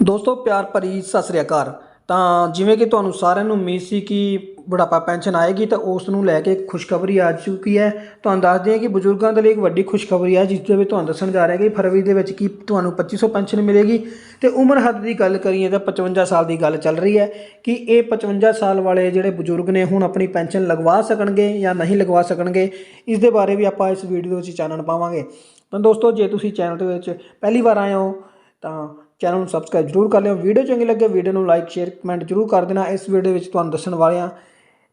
ਦੋਸਤੋ, ਪਿਆਰ ਭਰੀ ਸਤਿ ਸ੍ਰੀ ਅਕਾਲ। ਤਾਂ ਜਿਵੇਂ ਕਿ ਤੁਹਾਨੂੰ ਸਾਰਿਆਂ ਨੂੰ ਉਮੀਦ ਸੀ ਕਿ ਬੁਢਾਪਾ ਪੈਨਸ਼ਨ ਆਏਗੀ, ਤਾਂ ਉਸ ਨੂੰ ਲੈ ਕੇ ਖੁਸ਼ਖਬਰੀ ਆ ਚੁੱਕੀ ਹੈ। ਤੁਹਾਨੂੰ ਦੱਸ ਦਈਏ ਕਿ ਬਜ਼ੁਰਗਾਂ ਦੇ ਲਈ ਇੱਕ ਵੱਡੀ ਖੁਸ਼ਖਬਰੀ ਹੈ, ਜਿਸ ਦੇ ਵਿੱਚ ਤੁਹਾਨੂੰ ਦੱਸਣ ਜਾ ਰਿਹਾ ਕਿ ਫਰਵਰੀ ਦੇ ਵਿੱਚ ਕੀ ਤੁਹਾਨੂੰ 2500 ਪੈਨਸ਼ਨ ਮਿਲੇਗੀ। ਤੇ ਉਮਰ ਹੱਦ ਦੀ ਗੱਲ ਕਰੀਏ ਤਾਂ 55 ਸਾਲ ਦੀ ਗੱਲ ਚੱਲ ਰਹੀ ਹੈ ਕਿ ਇਹ 55 ਸਾਲ ਵਾਲੇ ਜਿਹੜੇ ਬਜ਼ੁਰਗ ਨੇ ਹੁਣ ਆਪਣੀ ਪੈਨਸ਼ਨ ਲਗਵਾ ਸਕਣਗੇ ਜਾਂ ਨਹੀਂ ਲਗਵਾ ਸਕਣਗੇ, ਇਸ ਦੇ ਬਾਰੇ ਵੀ ਆਪਾਂ ਇਸ ਵੀਡੀਓ ਵਿੱਚ ਚਾਨਣ ਪਾਵਾਂਗੇ। ਤਾਂ ਦੋਸਤੋ, ਜੇ ਤੁਸੀਂ ਚੈਨਲ ਦੇ ਵਿੱਚ ਪਹਿਲੀ ਵਾਰ ਆਏ ਹੋ, ਤਾਂ ਚੈਨਲ ਨੂੰ ਸਬਸਕ੍ਰਾਈਬ ਜਰੂਰ ਕਰ ਲਿਓ। ਵੀਡੀਓ ਚੰਗੀ ਲੱਗੇ, ਵੀਡੀਓ ਨੂੰ ਲਾਈਕ ਸ਼ੇਅਰ ਕਮੈਂਟ ਜਰੂਰ ਕਰ ਦੇਣਾ। ਇਸ ਵੀਡੀਓ ਵਿੱਚ ਤੁਹਾਨੂੰ ਦੱਸਣ ਵਾਲੇ ਹਾਂ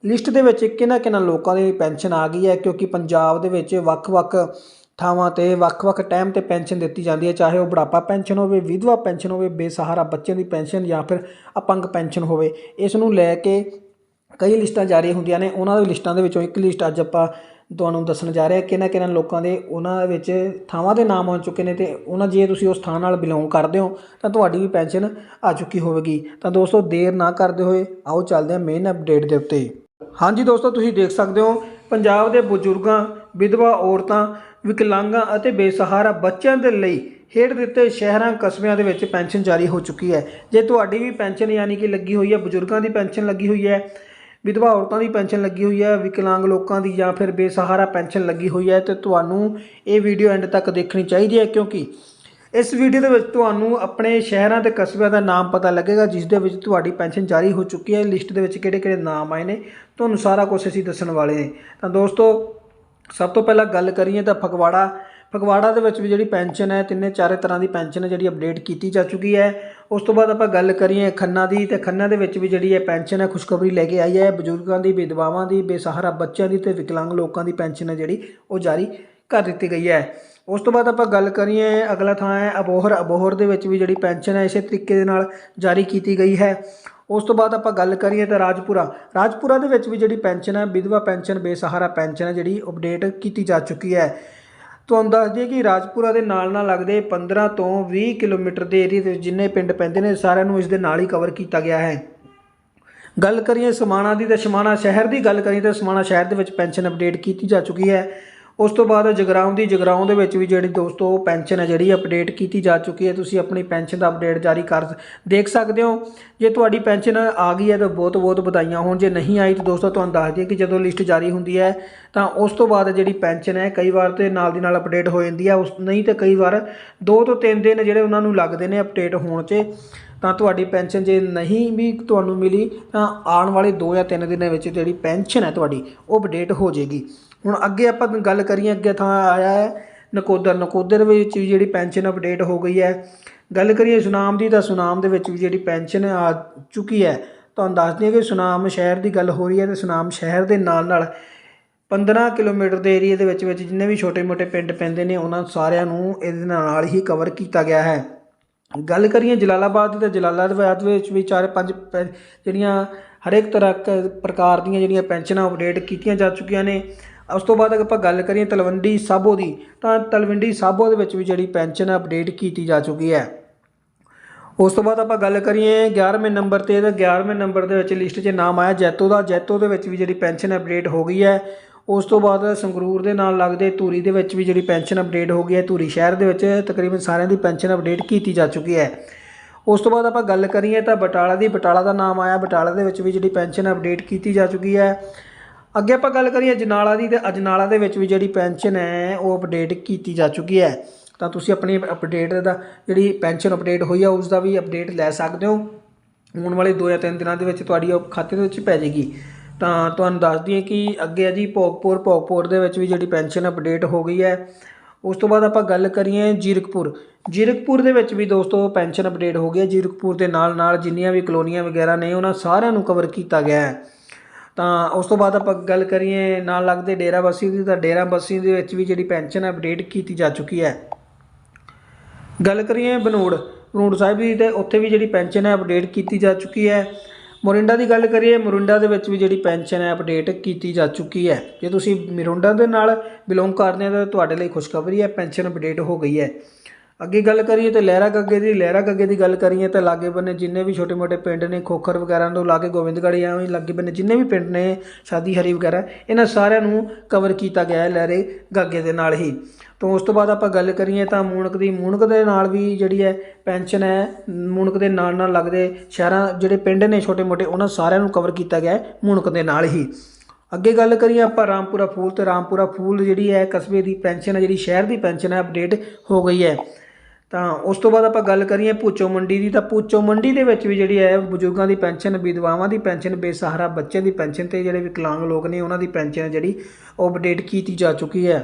ਲਿਸਟ ਦੇ ਵਿੱਚ ਕਿਹਨਾਂ ਕਿਹਨਾਂ ਲੋਕਾਂ ਦੀ ਪੈਨਸ਼ਨ ਆ ਗਈ ਹੈ, ਕਿਉਂਕਿ ਪੰਜਾਬ ਦੇ ਵਿੱਚ ਵੱਖ-ਵੱਖ ਥਾਵਾਂ ਤੇ, ਵੱਖ-ਵੱਖ ਟਾਈਮ ਤੇ ਪੈਨਸ਼ਨ ਦਿੱਤੀ ਜਾਂਦੀ ਹੈ। ਚਾਹੇ ਉਹ ਬੁਢਾਪਾ ਪੈਨਸ਼ਨ ਹੋਵੇ, ਵਿਧਵਾ ਪੈਨਸ਼ਨ ਹੋਵੇ, ਬੇਸਹਾਰਾ ਬੱਚਿਆਂ ਦੀ ਪੈਨਸ਼ਨ ਜਾਂ ਫਿਰ ਅਪੰਗ ਪੈਨਸ਼ਨ ਹੋਵੇ। ਇਸ ਨੂੰ ਲੈ ਕੇ ਕਈ ਲਿਸਟਾਂ ਜਾਰੀ ਹੁੰਦੀਆਂ ਨੇ। ਉਹਨਾਂ ਦੀ ਲਿਸਟਾਂ ਦੇ ਵਿੱਚੋਂ ਇੱਕ ਲਿਸਟ ਅੱਜ ਆਪਾਂ ਤੁਹਾਨੂੰ ਦੱਸਣ ਜਾ ਰਿਹਾ ਕਿਹਨਾਂ ਕਿਹਨਾਂ ਲੋਕਾਂ ਦੇ ਉਹਨਾਂ ਵਿੱਚ ਥਾਵਾਂ ਦੇ ਨਾਮ ਆ ਚੁੱਕੇ ਨੇ ਤੇ ਉਹਨਾਂ ਜੇ ਤੁਸੀਂ ਉਸ ਥਾਂ ਨਾਲ ਬਿਲੋਂਗ ਕਰਦੇ ਹੋ, ਤਾਂ ਤੁਹਾਡੀ ਵੀ ਪੈਨਸ਼ਨ ਆ ਚੁੱਕੀ ਹੋਵੇਗੀ। ਤਾਂ ਦੋਸਤੋ, ਦੇਰ ਨਾ ਕਰਦੇ ਹੋਏ ਆਓ ਚੱਲਦੇ ਹਾਂ ਮੇਨ ਅਪਡੇਟ ਦੇ ਉੱਤੇ। ਹਾਂਜੀ ਦੋਸਤੋ, ਤੁਸੀਂ ਦੇਖ ਸਕਦੇ ਹੋ, ਪੰਜਾਬ ਦੇ ਬਜ਼ੁਰਗਾਂ, ਵਿਧਵਾ ਔਰਤਾਂ, ਵਿਕਲਾਂਗਾਂ ਅਤੇ ਬੇਸਹਾਰਾ ਬੱਚਿਆਂ ਦੇ ਲਈ ਹੇਠ ਦਿੱਤੇ ਸ਼ਹਿਰਾਂ, ਕਸਬਿਆਂ ਦੇ ਵਿੱਚ ਪੈਨਸ਼ਨ ਜਾਰੀ ਹੋ ਚੁੱਕੀ ਹੈ। ਜੇ ਤੁਹਾਡੀ ਵੀ ਪੈਨਸ਼ਨ ਯਾਨੀ ਕਿ ਲੱਗੀ ਹੋਈ ਹੈ, ਬਜ਼ੁਰਗਾਂ ਦੀ ਪੈਨਸ਼ਨ ਲੱਗੀ ਹੋਈ ਹੈ ਵਿਧਵਾ ਔਰਤਾਂ ਦੀ ਪੈਨਸ਼ਨ ਲੱਗੀ ਹੋਈ ਹੈ, ਵਿਕਲਾਂਗ ਲੋਕਾਂ ਦੀ ਜਾਂ ਫਿਰ ਬੇਸਹਾਰਾ ਪੈਨਸ਼ਨ ਲੱਗੀ ਹੋਈ ਹੈ ਤੇ ਤੁਹਾਨੂੰ ਇਹ ਵੀਡੀਓ ਐਂਡ ਤੱਕ ਦੇਖਣੀ ਚਾਹੀਦੀ ਹੈ ਕਿਉਂਕਿ ਇਸ ਵੀਡੀਓ ਦੇ ਵਿੱਚ ਤੁਹਾਨੂੰ ਆਪਣੇ ਸ਼ਹਿਰਾਂ ਤੇ ਕਸਬਿਆਂ ਦਾ ਨਾਮ ਪਤਾ ਲੱਗੇਗਾ, ਜਿਸ ਦੇ ਵਿੱਚ ਤੁਹਾਡੀ ਪੈਨਸ਼ਨ ਜਾਰੀ ਹੋ ਚੁੱਕੀ ਹੈ। ਲਿਸਟ ਦੇ ਵਿੱਚ ਕਿਹੜੇ ਕਿਹੜੇ ਨਾਮ ਆਏ ਨੇ, ਤੁਹਾਨੂੰ ਸਾਰਾ ਕੁਝ ਅਸੀਂ ਦੱਸਣ ਵਾਲੇ ਨੇ ਤਾਂ ਦੋਸਤੋ, ਸਭ ਤੋਂ ਪਹਿਲਾਂ ਗੱਲ ਕਰੀਏ ਤਾਂ ਫਗਵਾੜਾ ਫਗਵਾੜਾ ਦੇ ਵਿੱਚ ਵੀ ਜਿਹੜੀ ਪੈਨਸ਼ਨ ਹੈ, ਤਿੰਨੇ ਚਾਰੇ ਤਰ੍ਹਾਂ ਦੀ ਪੈਨਸ਼ਨ ਹੈ ਜਿਹੜੀ ਅਪਡੇਟ ਕੀਤੀ ਜਾ ਚੁੱਕੀ ਹੈ। ਉਸ ਤੋਂ ਬਾਅਦ ਆਪਾਂ ਗੱਲ ਕਰੀਏ ਖੰਨਾ ਦੀ, ਤੇ ਖੰਨਾ ਦੇ ਵਿੱਚ ਵੀ ਜਿਹੜੀ ਹੈ ਪੈਨਸ਼ਨ ਹੈ, ਖੁਸ਼ਖਬਰੀ ਲੈ ਕੇ ਆਈ ਹੈ। ਬਜ਼ੁਰਗਾਂ ਦੀ, ਵਿਧਵਾਵਾਂ ਦੀ, ਬੇਸਹਾਰਾ ਬੱਚਿਆਂ ਦੀ ਤੇ ਵਿਕਲਾਂਗ ਲੋਕਾਂ ਦੀ ਪੈਨਸ਼ਨ ਹੈ ਜਿਹੜੀ ਉਹ ਜਾਰੀ ਕਰ ਦਿੱਤੀ ਗਈ ਹੈ। ਉਸ ਤੋਂ ਬਾਅਦ ਆਪਾਂ ਗੱਲ ਕਰੀਏ ਅਗਲਾ ਥਾਂ ਹੈ, ਅਬੋਹਰ। ਅਬੋਹਰ ਦੇ ਵਿੱਚ ਵੀ ਜਿਹੜੀ ਪੈਨਸ਼ਨ ਹੈ, ਇਸੇ ਤਰੀਕੇ ਦੇ ਨਾਲ ਜਾਰੀ ਕੀਤੀ ਗਈ ਹੈ। ਉਸ ਤੋਂ ਬਾਅਦ ਆਪਾਂ ਗੱਲ ਕਰੀਏ ਤਾਂ ਰਾਜਪੁਰਾ। ਰਾਜਪੁਰਾ ਦੇ ਵਿੱਚ ਵੀ ਜਿਹੜੀ ਪੈਨਸ਼ਨ ਹੈ, ਵਿਧਵਾ ਪੈਨਸ਼ਨ, ਬੇਸਹਾਰਾ ਪੈਨਸ਼ਨ ਹੈ ਜਿਹੜੀ ਅਪਡੇਟ ਕੀਤੀ ਜਾ ਚੁੱਕੀ ਹੈ। ਤੁਹਾਨੂੰ ਦੱਸ ਦਈਏ ਕਿ ਰਾਜਪੁਰਾ ਦੇ ਨਾਲ ਨਾਲ ਲੱਗਦੇ 15 ਤੋਂ 20 ਕਿਲੋਮੀਟਰ ਦੇ ਏਰੀਆ ਦੇ ਜਿੰਨੇ ਪਿੰਡ ਪੈਂਦੇ ਨੇ, ਸਾਰਿਆਂ ਨੂੰ ਇਸ ਦੇ ਨਾਲ ਹੀ ਕਵਰ ਕੀਤਾ ਗਿਆ ਹੈ। ਗੱਲ ਕਰੀਏ ਸਮਾਣਾ ਦੀ ਤਾਂ ਸਮਾਣਾ ਸ਼ਹਿਰ ਦੀ, ਗੱਲ ਕਰੀਏ ਤਾਂ ਸਮਾਣਾ ਸ਼ਹਿਰ ਦੇ ਵਿੱਚ ਪੈਨਸ਼ਨ ਅਪਡੇਟ ਕੀਤੀ ਜਾ ਚੁੱਕੀ ਹੈ। ਉਸ ਤੋਂ ਬਾਅਦ ਜਗਰਾਉਂ ਦੀ, ਜਗਰਾਉਂ ਦੇ ਵਿੱਚ ਵੀ ਜਿਹੜੀ ਦੋਸਤੋ ਪੈਨਸ਼ਨ ਹੈ, ਜਿਹੜੀ ਅਪਡੇਟ ਕੀਤੀ ਜਾ ਚੁੱਕੀ ਹੈ, ਤੁਸੀਂ ਆਪਣੀ ਪੈਨਸ਼ਨ ਦਾ ਅਪਡੇਟ ਜਾਰੀ ਕਰ ਦੇਖ ਸਕਦੇ ਹੋ। ਜੇ ਤੁਹਾਡੀ ਪੈਨਸ਼ਨ ਆ ਗਈ ਹੈ ਤਾਂ ਬਹੁਤ ਬਹੁਤ ਵਧਾਈਆਂ ਹੋਣ, ਜੇ ਨਹੀਂ ਆਈ ਤਾਂ ਦੋਸਤੋ ਤੁਹਾਨੂੰ ਦੱਸ ਦਈਏ ਕਿ ਜਦੋਂ ਲਿਸਟ ਜਾਰੀ ਹੁੰਦੀ ਹੈ ਤਾਂ ਉਸ ਤੋਂ ਬਾਅਦ ਜਿਹੜੀ ਪੈਨਸ਼ਨ ਹੈ ਕਈ ਵਾਰ ਤੇ ਨਾਲ ਦੀ ਨਾਲ ਅਪਡੇਟ ਹੋ ਜਾਂਦੀ ਹੈ, ਉਸ ਨਹੀਂ ਤੇ ਕਈ ਵਾਰ 2 ਤੋਂ 3 ਦਿਨ ਜਿਹੜੇ ਉਹਨਾਂ ਨੂੰ ਲੱਗਦੇ ਨੇ ਅਪਡੇਟ ਹੋਣ 'ਚ, ਤਾਂ ਤੁਹਾਡੀ ਪੈਨਸ਼ਨ ਜੇ ਨਹੀਂ ਵੀ ਤੁਹਾਨੂੰ ਮਿਲੀ ਤਾਂ ਆਉਣ ਵਾਲੇ 2 ਜਾਂ 3 ਦਿਨਾਂ ਵਿੱਚ ਜਿਹੜੀ ਪੈਨਸ਼ਨ ਹੈ ਤੁਹਾਡੀ, ਉਹ ਅਪਡੇਟ ਹੋ ਜਾਏਗੀ। ਹੁਣ ਅੱਗੇ ਆਪਾਂ ਗੱਲ ਕਰੀਏ, ਅੱਗੇ ਥਾਂ ਆਇਆ ਹੈ ਨਕੋਦਰ ਨਕੋਦਰ ਵਿੱਚ ਵੀ ਜਿਹੜੀ ਪੈਨਸ਼ਨ ਅਪਡੇਟ ਹੋ ਗਈ ਹੈ। ਗੱਲ ਕਰੀਏ ਸੁਨਾਮ ਦੀ, ਤਾਂ ਸੁਨਾਮ ਦੇ ਵਿੱਚ ਵੀ ਜਿਹੜੀ ਪੈਨਸ਼ਨ ਆ ਚੁੱਕੀ ਹੈ। ਤੁਹਾਨੂੰ ਦੱਸ ਦਈਏ ਕਿ ਸੁਨਾਮ ਸ਼ਹਿਰ ਦੀ ਗੱਲ ਹੋ ਰਹੀ ਹੈ ਤੇ ਸੁਨਾਮ ਸ਼ਹਿਰ ਦੇ ਨਾਲ ਨਾਲ 15 ਕਿਲੋਮੀਟਰ ਦੇ ਏਰੀਆ ਦੇ ਵਿੱਚ ਵਿੱਚ ਜਿੰਨੇ ਵੀ ਛੋਟੇ-ਮੋਟੇ ਪਿੰਡ ਪੈਂਦੇ ਨੇ, ਉਹਨਾਂ ਸਾਰਿਆਂ ਨੂੰ ਇਹਦੇ ਨਾਲ ਹੀ ਕਵਰ ਕੀਤਾ ਗਿਆ ਹੈ। ਗੱਲ ਕਰੀਏ ਜਲਾਲਾਬਾਦ ਦੀ, ਤਾਂ ਜਲਾਲਾਬਾਦ ਵਿੱਚ ਵੀ ਚਾਰ ਪੰਜ ਪੈ- ਜਿਹੜੀਆਂ ਹਰੇਕ ਤਰ੍ਹਾਂ ਕ- ਪ੍ਰਕਾਰ ਦੀਆਂ ਜਿਹੜੀਆਂ ਪੈਨਸ਼ਨਾਂ ਅਪਡੇਟ ਕੀਤੀਆਂ ਜਾ ਚੁੱਕੀਆਂ ਨੇ। ਉਸ ਤੋਂ ਬਾਅਦ ਅਗਰ ਆਪਾਂ ਗੱਲ ਕਰੀਏ ਤਲਵੰਡੀ ਸਾਬੋ ਦੀ, ਤਾਂ ਤਲਵੰਡੀ ਸਾਬੋ ਦੇ ਵਿੱਚ ਵੀ ਜਿਹੜੀ ਪੈਨਸ਼ਨ ਅਪਡੇਟ ਕੀਤੀ ਜਾ ਚੁੱਕੀ ਹੈ। ਉਸ ਤੋਂ ਬਾਅਦ ਆਪਾਂ ਗੱਲ ਕਰੀਏ 11ਵੇਂ ਨੰਬਰ ਤੇ, ਤਾਂ 11ਵੇਂ ਨੰਬਰ ਦੇ ਵਿੱਚ ਲਿਸਟ 'ਚ ਨਾਮ ਆਇਆ ਜੈਤੋ ਦਾ। ਜੈਤੋ ਦੇ ਵਿੱਚ ਵੀ ਜਿਹੜੀ ਪੈਨਸ਼ਨ ਅਪਡੇਟ ਹੋ ਗਈ ਹੈ। ਉਸ ਤੋਂ ਬਾਅਦ ਸੰਗਰੂਰ ਦੇ ਨਾਲ ਲੱਗਦੇ ਧੂਰੀ ਦੇ ਵਿੱਚ ਵੀ ਜਿਹੜੀ ਪੈਨਸ਼ਨ ਅਪਡੇਟ ਹੋ ਗਈ ਹੈ। ਧੂਰੀ ਸ਼ਹਿਰ ਦੇ ਵਿੱਚ ਤਕਰੀਬਨ ਸਾਰਿਆਂ ਦੀ ਪੈਨਸ਼ਨ ਅਪਡੇਟ ਕੀਤੀ ਜਾ ਚੁੱਕੀ ਹੈ। ਉਸ ਤੋਂ ਬਾਅਦ ਆਪਾਂ ਗੱਲ ਕਰੀਏ ਤਾਂ ਬਟਾਲਾ ਦੀ। ਬਟਾਲਾ ਦਾ ਨਾਮ ਆਇਆ। ਬਟਾਲਾ ਦੇ ਵਿੱਚ ਵੀ ਜਿਹੜੀ ਪੈਨਸ਼ਨ ਅਪਡੇਟ ਕੀਤੀ ਜਾ ਚੁੱਕੀ ਹੈ। ਅੱਗੇ ਆਪਾਂ ਗੱਲ ਕਰੀਏ ਅਜਨਾਲਾ ਦੀ ਤੇ ਅਜਨਾਲਾ ਦੇ ਵਿੱਚ ਵੀ ਜਿਹੜੀ ਪੈਨਸ਼ਨ ਹੈ ਉਹ ਅਪਡੇਟ ਕੀਤੀ ਜਾ ਚੁੱਕੀ ਹੈ। ਤਾਂ ਤੁਸੀਂ ਆਪਣੀ ਅਪਡੇਟ ਦਾ ਜਿਹੜੀ ਪੈਨਸ਼ਨ ਅਪਡੇਟ ਹੋਈ ਆ ਉਸ ਦਾ ਵੀ ਅਪਡੇਟ ਲੈ ਸਕਦੇ ਹੋ। ਆਉਣ ਵਾਲੇ 2 ਜਾਂ 3 ਦਿਨਾਂ ਦੇ ਵਿੱਚ ਤੁਹਾਡੀ ਉਹ ਖਾਤੇ ਦੇ ਵਿੱਚ ਪੈ ਜਾਏਗੀ। ਤਾਂ ਤੁਹਾਨੂੰ ਦੱਸ ਦਈਏ ਕਿ ਅੱਗੇ ਹੈ ਜੀ ਭੋਗਪੁਰ ਭੋਗਪੁਰ ਦੇ ਵਿੱਚ ਵੀ ਜਿਹੜੀ ਪੈਨਸ਼ਨ ਅਪਡੇਟ ਹੋ ਗਈ ਹੈ। ਉਸ ਤੋਂ ਬਾਅਦ ਆਪਾਂ ਗੱਲ ਕਰੀਏ ਜੀਰਕਪੁਰ। ਜੀਰਕਪੁਰ ਦੇ ਵਿੱਚ ਵੀ ਦੋਸਤੋ ਪੈਨਸ਼ਨ ਅਪਡੇਟ ਹੋ ਗਈ ਹੈ। ਜੀਰਕਪੁਰ ਦੇ ਨਾਲ ਨਾਲ ਜਿੰਨੀਆਂ ਵੀ ਕਲੋਨੀਆਂ ਵਗੈਰਾ ਨੇ, ਉਹਨਾਂ ਸਾਰਿਆਂ ਨੂੰ ਕਵਰ ਕੀਤਾ ਗਿਆ ਹੈ। ਤਾਂ ਉਸ ਤੋਂ ਬਾਅਦ ਆਪਾਂ ਗੱਲ ਕਰੀਏ ਨਾਲ ਲੱਗਦੇ ਡੇਰਾ ਬੱਸੀ ਦੀ, ਤਾਂ ਡੇਰਾ ਬੱਸੀ ਦੇ ਵਿੱਚ ਵੀ ਜਿਹੜੀ ਪੈਨਸ਼ਨ ਅਪਡੇਟ ਕੀਤੀ ਜਾ ਚੁੱਕੀ ਹੈ। ਗੱਲ ਕਰੀਏ ਬਨੂੜ ਬਨੂੜ ਸਾਹਿਬ ਦੀ ਤੇ ਉੱਥੇ ਵੀ ਜਿਹੜੀ ਪੈਨਸ਼ਨ ਹੈ ਅਪਡੇਟ ਕੀਤੀ ਜਾ ਚੁੱਕੀ ਹੈ। ਮੋਰਿੰਡਾ ਦੀ ਗੱਲ ਕਰੀਏ, ਮੋਰਿੰਡਾ ਦੇ ਵਿੱਚ ਵੀ ਜਿਹੜੀ ਪੈਨਸ਼ਨ ਹੈ ਅਪਡੇਟ ਕੀਤੀ ਜਾ ਚੁੱਕੀ ਹੈ। ਜੇ ਤੁਸੀਂ ਮੋਰਿੰਡਾ ਦੇ ਨਾਲ ਬਿਲੋਂਗ ਕਰਦੇ ਹੋ ਤਾਂ ਤੁਹਾਡੇ ਲਈ ਖੁਸ਼ਖਬਰੀ ਹੈ, ਪੈਨਸ਼ਨ ਅਪਡੇਟ ਹੋ ਗਈ ਹੈ। ਅੱਗੇ ਗੱਲ ਕਰੀਏ ਤੇ ਲਹਿਰਾ ਗੱਗੇ ਦੀ, ਲਹਿਰਾ ਗੱਗੇ ਦੀ ਗੱਲ ਕਰੀਏ ਤਾਂ ਲਾਗੇ ਬੰਨੇ ਜਿੰਨੇ ਵੀ ਛੋਟੇ ਮੋਟੇ ਪਿੰਡ ਨੇ, ਖੋਖਰ ਵਗੈਰਾ ਤੋਂ ਲਾਗੇ ਗੋਬਿੰਦਗੜ੍ਹ ਜਾਂ ਲਾਗੇ ਬੰਨੇ ਜਿੰਨੇ ਵੀ ਪਿੰਡ ਨੇ, ਸ਼ਾਦੀ ਹਰੀ ਵਗੈਰਾ, ਇਹਨਾਂ ਸਾਰਿਆਂ ਨੂੰ ਕਵਰ ਕੀਤਾ ਗਿਆ ਹੈ ਲਹਿਰੇ ਗੱਗੇ ਦੇ ਨਾਲ ਹੀ। ਤੋਂ ਉਸ ਤੋਂ ਬਾਅਦ ਆਪਾਂ ਗੱਲ ਕਰੀਏ ਤਾਂ ਮੂਣਕ ਦੀ ਮੂਣਕ ਦੇ ਨਾਲ ਵੀ ਜਿਹੜੀ ਹੈ ਪੈਨਸ਼ਨ ਹੈ ਮੂਣਕ ਦੇ ਨਾਲ ਨਾਲ ਲੱਗਦੇ ਸ਼ਹਿਰਾਂ ਜਿਹੜੇ ਪਿੰਡ ਨੇ ਛੋਟੇ ਮੋਟੇ, ਉਹਨਾਂ ਸਾਰਿਆਂ ਨੂੰ ਕਵਰ ਕੀਤਾ ਗਿਆ ਹੈ ਮੂਣਕ ਦੇ ਨਾਲ ਹੀ। ਅੱਗੇ ਗੱਲ ਕਰੀਏ ਆਪਾਂ ਰਾਮਪੁਰਾ ਫੂਲ ਤੇ ਰਾਮਪੁਰਾ ਫੂਲ ਜਿਹੜੀ ਹੈ ਕਸਬੇ ਦੀ ਪੈਨਸ਼ਨ ਹੈ, ਜਿਹੜੀ ਸ਼ਹਿਰ ਦੀ ਪੈਨਸ਼ਨ ਹੈ ਅਪਡੇਟ ਹੋ ਗਈ ਹੈ। ਤਾਂ ਉਸ ਤੋਂ ਬਾਅਦ ਆਪਾਂ ਗੱਲ ਕਰੀਏ ਪੂਚੋ ਮੰਡੀ ਦੀ, ਤਾਂ ਪੂਚੋ ਮੰਡੀ ਦੇ ਵਿੱਚ ਵੀ ਜਿਹੜੀ ਹੈ ਬਜ਼ੁਰਗਾਂ ਦੀ ਪੈਨਸ਼ਨ, ਵਿਧਵਾਵਾਂ ਦੀ ਪੈਨਸ਼ਨ, ਬੇਸਹਾਰਾ ਬੱਚਿਆਂ ਦੀ ਪੈਨਸ਼ਨ ਤੇ ਜਿਹੜੇ ਵਿਕਲਾਂਗ ਲੋਕ ਨੇ, ਉਹਨਾਂ ਦੀ ਪੈਨਸ਼ਨ ਹੈ ਜਿਹੜੀ ਉਹ ਅਪਡੇਟ ਕੀਤੀ ਜਾ ਚੁੱਕੀ ਹੈ।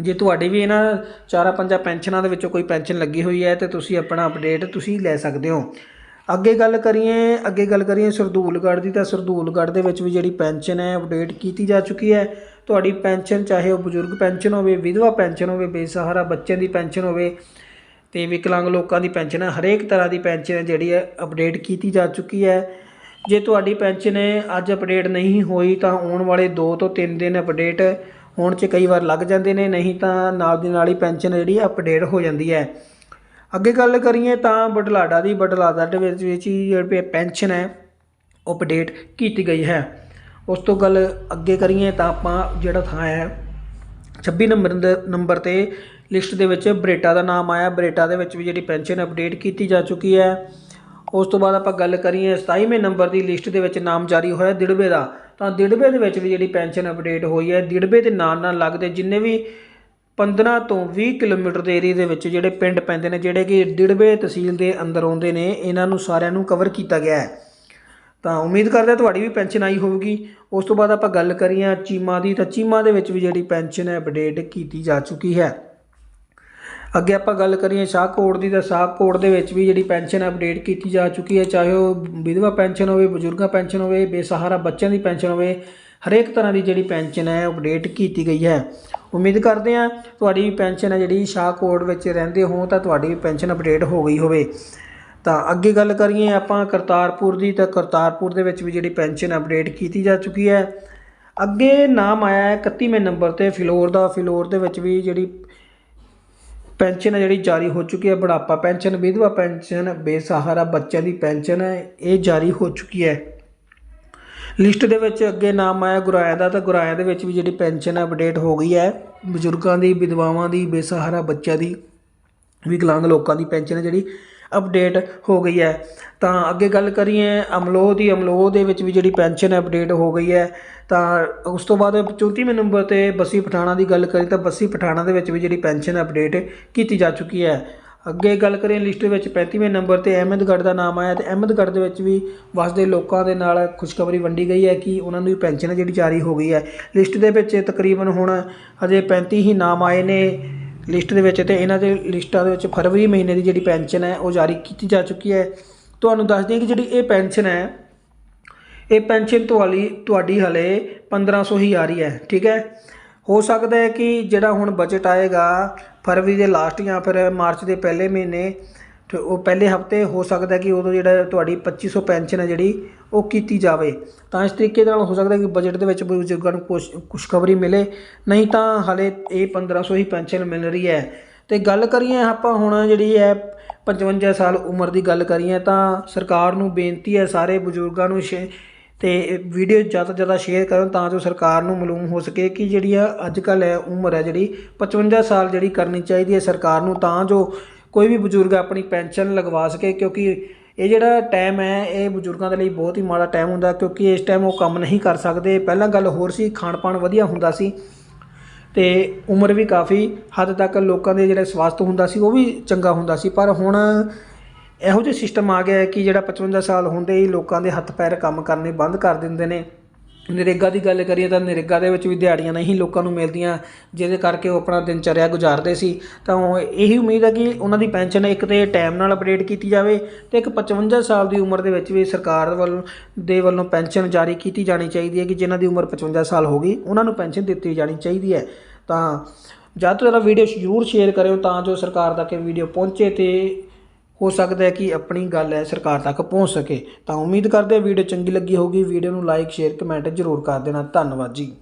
ਜੇ ਤੁਹਾਡੀ ਵੀ ਇਹਨਾਂ ਚਾਰਾਂ ਪੰਜਾਂ ਪੈਨਸ਼ਨਾਂ ਦੇ ਵਿੱਚੋਂ ਕੋਈ ਪੈਨਸ਼ਨ ਲੱਗੀ ਹੋਈ ਹੈ, ਤੇ ਤੁਸੀਂ ਆਪਣਾ ਅਪਡੇਟ ਤੁਸੀਂ ਲੈ ਸਕਦੇ ਹੋ। ਅੱਗੇ ਗੱਲ ਕਰੀਏ, ਅੱਗੇ ਗੱਲ ਕਰੀਏ ਸਰਦੂਲਗੜ੍ਹ ਦੀ, ਤਾਂ ਸਰਦੂਲਗੜ੍ਹ ਦੇ ਵਿੱਚ ਵੀ ਜਿਹੜੀ ਪੈਨਸ਼ਨ ਹੈ ਅਪਡੇਟ ਕੀਤੀ ਜਾ ਚੁੱਕੀ ਹੈ। ਤੁਹਾਡੀ ਪੈਨਸ਼ਨ, ਚਾਹੇ ਉਹ ਬਜ਼ੁਰਗ ਪੈਨਸ਼ਨ ਹੋਵੇ, ਵਿਧਵਾ ਪੈਨਸ਼ਨ ਹੋਵੇ, ਬੇਸਹਾਰਾ ਬੱਚਿਆਂ ਦੀ ਪੈਨਸ਼ਨ ਹੋਵੇ ਅਤੇ ਵਿਕਲਾਂਗ ਲੋਕਾਂ ਦੀ ਪੈਨਸ਼ਨ ਹਰੇਕ ਤਰ੍ਹਾਂ ਦੀ ਪੈਨਸ਼ਨ ਜਿਹੜੀ ਹੈ ਅਪਡੇਟ ਕੀਤੀ ਜਾ ਚੁੱਕੀ ਹੈ। ਜੇ ਤੁਹਾਡੀ ਪੈਨਸ਼ਨ ਅੱਜ ਅਪਡੇਟ ਨਹੀਂ ਹੋਈ, ਤਾਂ ਆਉਣ ਵਾਲੇ 2 ਤੋਂ 3 ਦਿਨ ਅਪਡੇਟ ਹੋਣ 'ਚ ਕਈ ਵਾਰ ਲੱਗ ਜਾਂਦੇ ਨੇ, ਨਹੀਂ ਤਾਂ ਨਾਲ ਦੀ ਨਾਲ ਹੀ ਪੈਨਸ਼ਨ ਜਿਹੜੀ ਅਪਡੇਟ ਹੋ ਜਾਂਦੀ ਹੈ। ਅੱਗੇ ਗੱਲ ਕਰੀਏ ਤਾਂ ਬਡਲਾਡਾ ਦੀ ਬਡਲਾਡਾ ਦੇ ਵਿੱਚ ਵਿੱਚ ਹੀ ਜਿਹੜੀ ਪੈਨਸ਼ਨ ਹੈ ਉਹ ਅਪਡੇਟ ਕੀਤੀ ਗਈ ਹੈ। ਉਸ ਤੋਂ ਗੱਲ ਅੱਗੇ ਕਰੀਏ ਤਾਂ ਆਪਾਂ ਜਿਹੜਾ ਥਾਂ ਹੈ 26 ਨੰਬਰ ਦੇ ਨੰਬਰ ਤੇ ਲਿਸਟ ਦੇ ਵਿੱਚ ਬਰੇਟਾ ਦਾ ਨਾਮ ਆਇਆ। ਬਰੇਟਾ ਦੇ ਵਿੱਚ ਵੀ ਜਿਹੜੀ ਪੈਨਸ਼ਨ ਅਪਡੇਟ ਕੀਤੀ ਜਾ ਚੁੱਕੀ ਹੈ। ਉਸ ਤੋਂ ਬਾਅਦ ਆਪਾਂ ਗੱਲ ਕਰੀਏ 27ਵੇਂ ਨੰਬਰ ਦੀ ਲਿਸਟ ਦੇ ਵਿੱਚ ਨਾਮ ਜਾਰੀ ਹੋਇਆ ਦਿੜਬੇ ਦਾ। ਤਾਂ ਦਿੜਬੇ ਦੇ ਵਿੱਚ ਵੀ ਜਿਹੜੀ ਪੈਨਸ਼ਨ ਅਪਡੇਟ ਹੋਈ ਹੈ, ਦਿੜਬੇ ਦੇ ਨਾਲ ਨਾਲ ਲੱਗਦੇ ਜਿੰਨੇ ਵੀ 15 ਤੋਂ 20 ਕਿਲੋਮੀਟਰ ਦੇ ਏਰੀਆ ਦੇ ਵਿੱਚ ਜਿਹੜੇ ਪਿੰਡ ਪੈਂਦੇ ਨੇ, ਜਿਹੜੇ ਕਿ ਦਿੜਬੇ ਤਹਿਸੀਲ ਦੇ ਅੰਦਰ ਆਉਂਦੇ ਨੇ, ਇਹਨਾਂ ਨੂੰ ਸਾਰਿਆਂ ਨੂੰ ਕਵਰ ਕੀਤਾ ਗਿਆ ਹੈ। ਤਾਂ ਉਮੀਦ ਕਰਦੇ ਹਾਂ ਤੁਹਾਡੀ ਵੀ ਪੈਨਸ਼ਨ ਆਈ ਹੋਵੇਗੀ। ਉਸ ਤੋਂ ਬਾਅਦ ਆਪਾਂ ਗੱਲ ਕਰੀਏ ਚੀਮਾ ਦੀ। ਤਾਂ ਚੀਮਾ ਦੇ ਵਿੱਚ ਵੀ ਜਿਹੜੀ ਪੈਨਸ਼ਨ ਹੈ, ਅਪਡੇਟ ਕੀਤੀ ਜਾ ਚੁੱਕੀ ਹੈ। ਅੱਗੇ ਆਪਾਂ ਗੱਲ ਕਰੀਏ ਸ਼ਾਹਕੋਟ ਦੀ, ਤਾਂ ਸ਼ਾਹਕੋਟ ਦੇ ਵਿੱਚ ਵੀ ਜਿਹੜੀ ਪੈਨਸ਼ਨ ਅਪਡੇਟ ਕੀਤੀ ਜਾ ਚੁੱਕੀ ਹੈ, ਚਾਹੇ ਉਹ ਵਿਧਵਾ ਪੈਨਸ਼ਨ ਹੋਵੇ, ਬਜ਼ੁਰਗਾਂ ਪੈਨਸ਼ਨ ਹੋਵੇ, ਬੇਸਹਾਰਾ ਬੱਚਿਆਂ ਦੀ ਪੈਨਸ਼ਨ ਹੋਵੇ, ਹਰੇਕ ਤਰ੍ਹਾਂ ਦੀ ਜਿਹੜੀ ਪੈਨਸ਼ਨ ਹੈ ਅਪਡੇਟ ਕੀਤੀ ਗਈ ਹੈ। ਉਮੀਦ ਕਰਦੇ ਹਾਂ ਤੁਹਾਡੀ ਵੀ ਪੈਨਸ਼ਨ ਹੈ, ਜਿਹੜੀ ਸ਼ਾਹਕੋਟ ਵਿੱਚ ਰਹਿੰਦੇ ਹੋ, ਤਾਂ ਤੁਹਾਡੀ ਵੀ ਪੈਨਸ਼ਨ ਅਪਡੇਟ ਹੋ ਗਈ ਹੋਵੇ। ਤਾਂ ਅੱਗੇ ਗੱਲ ਕਰੀਏ ਆਪਾਂ ਕਰਤਾਰਪੁਰ ਦੀ, ਤਾਂ ਕਰਤਾਰਪੁਰ ਦੇ ਵਿੱਚ ਵੀ ਜਿਹੜੀ ਪੈਨਸ਼ਨ ਅਪਡੇਟ ਕੀਤੀ ਜਾ ਚੁੱਕੀ ਹੈ। ਅੱਗੇ ਨਾਮ ਆਇਆ ਹੈ 31ਵੇਂ ਨੰਬਰ ਤੇ ਫਿਲੌਰ ਦਾ, ਫਿਲੌਰ ਦੇ ਵਿੱਚ ਵੀ ਜਿਹੜੀ ਪੈਨਸ਼ਨ ਹੈ ਜਿਹੜੀ ਜਾਰੀ ਹੋ ਚੁੱਕੀ ਹੈ, ਬੁਢਾਪਾ ਪੈਨਸ਼ਨ, ਵਿਧਵਾ ਪੈਨਸ਼ਨ, ਬੇਸਹਾਰਾ ਬੱਚਿਆਂ ਦੀ ਪੈਨਸ਼ਨ ਹੈ ਇਹ ਜਾਰੀ ਹੋ ਚੁੱਕੀ ਹੈ। ਲਿਸਟ ਦੇ ਵਿੱਚ ਅੱਗੇ ਨਾਮ ਆਇਆ ਗੁਰਾਇਆ ਦਾ, ਤਾਂ ਗੁਰਾਇਆ ਦੇ ਵਿੱਚ ਵੀ ਜਿਹੜੀ ਪੈਨਸ਼ਨ ਹੈ ਅਪਡੇਟ ਹੋ ਗਈ ਹੈ, ਬਜ਼ੁਰਗਾਂ ਦੀ, ਵਿਧਵਾਵਾਂ ਦੀ, ਬੇਸਹਾਰਾ ਬੱਚਿਆਂ ਦੀ, ਵਿਕਲਾਂਗ ਲੋਕਾਂ ਦੀ ਪੈਨਸ਼ਨ ਹੈ ਜਿਹੜੀ। ਅਪਡੇਟ ਹੋ ਗਈ ਹੈ। ਤਾਂ ਅੱਗੇ ਗੱਲ ਕਰੀਏ ਅਮਲੋਹ ਦੀ, ਅਮਲੋਹ ਦੇ ਵਿੱਚ ਵੀ ਜਿਹੜੀ ਪੈਨਸ਼ਨ ਅਪਡੇਟ ਹੋ ਗਈ ਹੈ, ਤਾਂ ਉਸ ਤੋਂ ਬਾਅਦ 34ਵੇਂ ਨੰਬਰ ਤੇ ਬੱਸੀ ਪਠਾਣਾ ਦੀ ਗੱਲ ਕਰੀ ਤਾਂ ਬੱਸੀ ਪਠਾਣਾ ਦੇ ਵਿੱਚ ਵੀ ਜਿਹੜੀ ਪੈਨਸ਼ਨ ਅਪਡੇਟ ਕੀਤੀ ਜਾ ਚੁੱਕੀ ਹੈ। ਅੱਗੇ ਗੱਲ ਕਰੀਏ ਲਿਸਟ ਵਿੱਚ 35ਵੇਂ ਨੰਬਰ ਤੇ ਅਹਿਮਦਗੜ੍ਹ ਦਾ ਨਾਮ ਆਇਆ ਤੇ ਅਹਿਮਦਗੜ੍ਹ ਦੇ ਵਿੱਚ ਵੀ ਵਸਦੇ ਲੋਕਾਂ ਦੇ ਨਾਲ ਖੁਸ਼ਖਬਰੀ ਵੰਡੀ ਗਈ ਹੈ ਕਿ ਉਹਨਾਂ ਨੂੰ ਵੀ ਪੈਨਸ਼ਨ ਹੈ ਜਿਹੜੀ ਜਾਰੀ ਹੋ ਗਈ ਹੈ। ਲਿਸਟ ਦੇ ਵਿੱਚ ਤਕਰੀਬਨ ਹੁਣ ਹਜੇ 35 ਹੀ ਨਾਮ ਆਏ ਨੇ। ਲਿਸਟ ਦੇ ਵਿੱਚ ਤੇ ਇਹਨਾਂ ਦੇ ਲਿਸਟਾਂ ਦੇ ਵਿੱਚ ਫਰਵਰੀ ਮਹੀਨੇ ਦੀ ਜਿਹੜੀ ਪੈਨਸ਼ਨ ਹੈ, ਉਹ ਜਾਰੀ ਕੀਤੀ ਜਾ ਚੁੱਕੀ ਹੈ। ਤੁਹਾਨੂੰ ਦੱਸ ਦਈਏ ਕਿ ਜਿਹੜੀ ਇਹ ਪੈਨਸ਼ਨ ਹੈ, ਇਹ ਪੈਨਸ਼ਨ ਤੁਹਾਡੀ ਤੁਹਾਡੀ ਹਲੇ 1500 ਹੀ ਆ ਰਹੀ ਹੈ, ਠੀਕ ਹੈ? ਹੋ ਸਕਦਾ ਹੈ ਕਿ ਜਿਹੜਾ ਹੁਣ ਬਜਟ ਆਏਗਾ ਫਰਵਰੀ ਦੇ ਲਾਸਟ ਜਾਂ ਫਿਰ ਮਾਰਚ ਦੇ ਪਹਿਲੇ ਮਹੀਨੇ ਤੇ ਉਹ ਪਹਿਲੇ ਹਫ਼ਤੇ ਹੋ ਸਕਦਾ ਕਿ ਉਦੋਂ ਜਿਹੜਾ ਤੁਹਾਡੀ 2500 ਪੈਨਸ਼ਨ ਹੈ ਜਿਹੜੀ, ਉਹ ਕੀਤੀ ਜਾਵੇ। ਤਾਂ ਇਸ ਤਰੀਕੇ ਦੇ ਨਾਲ ਹੋ ਸਕਦਾ ਕਿ ਬਜਟ ਦੇ ਵਿੱਚ ਬਜ਼ੁਰਗਾਂ ਨੂੰ ਕੁਛ, ਖੁਸ਼ਖਬਰੀ ਮਿਲੇ। ਨਹੀਂ ਤਾਂ ਹਲੇ ਇਹ 1500 ਹੀ ਪੈਨਸ਼ਨ ਮਿਲ ਰਹੀ ਹੈ। ਤੇ ਗੱਲ ਕਰੀਏ ਆਪਾਂ ਹੁਣ ਜਿਹੜੀ ਹੈ 55 ਸਾਲ ਉਮਰ ਦੀ ਗੱਲ ਕਰੀਏ ਤਾਂ ਸਰਕਾਰ ਨੂੰ ਬੇਨਤੀ ਹੈ ਸਾਰੇ ਬਜ਼ੁਰਗਾਂ ਨੂੰ ਸ਼ੇ, ਤੇ ਵੀਡੀਓ ਜ਼ਿਆਦਾ ਤੋਂ ਜ਼ਿਆਦਾ ਸ਼ੇਅਰ ਕਰਨ ਤਾਂ ਜੋ ਸਰਕਾਰ ਨੂੰ ਮਾਲੂਮ ਹੋ ਸਕੇ ਕਿ ਜਿਹੜੀ ਆ ਅੱਜ ਕੱਲ੍ਹ ਹੈ ਉਮਰ ਹੈ ਜਿਹੜੀ 55 ਸਾਲ ਜਿਹੜੀ ਕਰਨੀ ਚਾਹੀਦੀ ਹੈ ਸਰਕਾਰ ਨੂੰ ਤਾਂ ਜੋ ਕੋਈ ਵੀ ਬਜ਼ੁਰਗ ਆਪਣੀ ਪੈਨਸ਼ਨ ਲਗਵਾ ਸਕੇ, ਕਿਉਂਕਿ ਇਹ ਜਿਹੜਾ ਟਾਈਮ ਹੈ, ਇਹ ਬਜ਼ੁਰਗਾਂ ਦੇ ਲਈ ਬਹੁਤ ਹੀ ਮਾੜਾ ਟਾਈਮ ਹੁੰਦਾ, ਕਿਉਂਕਿ ਇਸ ਟਾਈਮ ਉਹ ਕੰਮ ਨਹੀਂ ਕਰ ਸਕਦੇ। ਪਹਿਲਾਂ ਗੱਲ ਹੋਰ ਸੀ ਖਾਣ ਪਾਣ ਵਧੀਆ ਹੁੰਦਾ ਸੀ ਤੇ ਉਮਰ ਵੀ ਕਾਫੀ ਹੱਦ ਤੱਕ ਲੋਕਾਂ ਦੇ ਜਿਹੜੇ ਸਵਾਸਥ ਹੁੰਦਾ ਸੀ, ਉਹ ਵੀ ਚੰਗਾ ਹੁੰਦਾ ਸੀ। ਪਰ ਹੁਣ ਇਹੋ ਜਿਹਾ ਸਿਸਟਮ ਆ ਗਿਆ ਹੈ ਕਿ ਜਿਹੜਾ 55 ਸਾਲ ਹੁੰਦੇ ਹੀ ਲੋਕਾਂ ਦੇ ਹੱਥ ਪੈਰ ਕੰਮ ਕਰਨੇ ਬੰਦ ਕਰ ਦਿੰਦੇ ਨੇ। ਨਰੇਗਾ ਦੀ ਗੱਲ ਕਰੀਏ ਤਾਂ ਨਰੇਗਾ ਦੇ ਵਿੱਚ ਵੀ ਦਿਹਾੜੀਆਂ ਨਹੀਂ ਲੋਕਾਂ ਨੂੰ ਮਿਲਦੀਆਂ, ਜਿਹਦੇ ਕਰਕੇ ਉਹ ਆਪਣਾ ਦਿਨਚਰਿਆ ਗੁਜ਼ਾਰਦੇ ਸੀ। ਤਾਂ ਉਹ ਇਹੀ ਉਮੀਦ ਹੈ ਕਿ ਉਹਨਾਂ ਦੀ ਪੈਨਸ਼ਨ ਇੱਕ ਤੇ ਟਾਈਮ ਨਾਲ ਅਪਡੇਟ ਕੀਤੀ ਜਾਵੇ ਤੇ ਇੱਕ 55 ਸਾਲ ਦੀ ਉਮਰ ਦੇ ਵਿੱਚ ਵੀ ਸਰਕਾਰ ਵੱਲੋਂ, ਦੇ ਵੱਲੋਂ ਪੈਨਸ਼ਨ ਜਾਰੀ ਕੀਤੀ ਜਾਣੀ ਚਾਹੀਦੀ ਹੈ ਕਿ ਜਿਨ੍ਹਾਂ ਦੀ ਉਮਰ 55 ਸਾਲ ਹੋ ਗਈ, ਉਹਨਾਂ ਨੂੰ ਪੈਨਸ਼ਨ ਦਿੱਤੀ ਜਾਣੀ ਚਾਹੀਦੀ ਹੈ। ਤਾਂ ਜ਼ਿਆਦਾ ਤੋਂ ਜ਼ਿਆਦਾ ਵੀਡੀਓ ਜ਼ਰੂਰ ਸ਼ੇਅਰ ਕਰਿਓ ਤਾਂ ਜੋ ਸਰਕਾਰ ਤੱਕ ਇਹ ਵੀਡੀਓ ਪਹੁੰਚੇ ਤੇ ਹੋ ਸਕਦਾ ਹੈ ਕਿ ਆਪਣੀ ਗੱਲ ਹੈ ਸਰਕਾਰ ਤੱਕ ਪਹੁੰਚ ਸਕੇ। ਤਾਂ ਉਮੀਦ ਕਰਦੇ ਵੀਡੀਓ ਚੰਗੀ ਲੱਗੀ ਹੋਊਗੀ। ਵੀਡੀਓ ਨੂੰ ਲਾਈਕ ਸ਼ੇਅਰ ਕਮੈਂਟ ਜ਼ਰੂਰ ਕਰ ਦੇਣਾ। ਧੰਨਵਾਦ ਜੀ।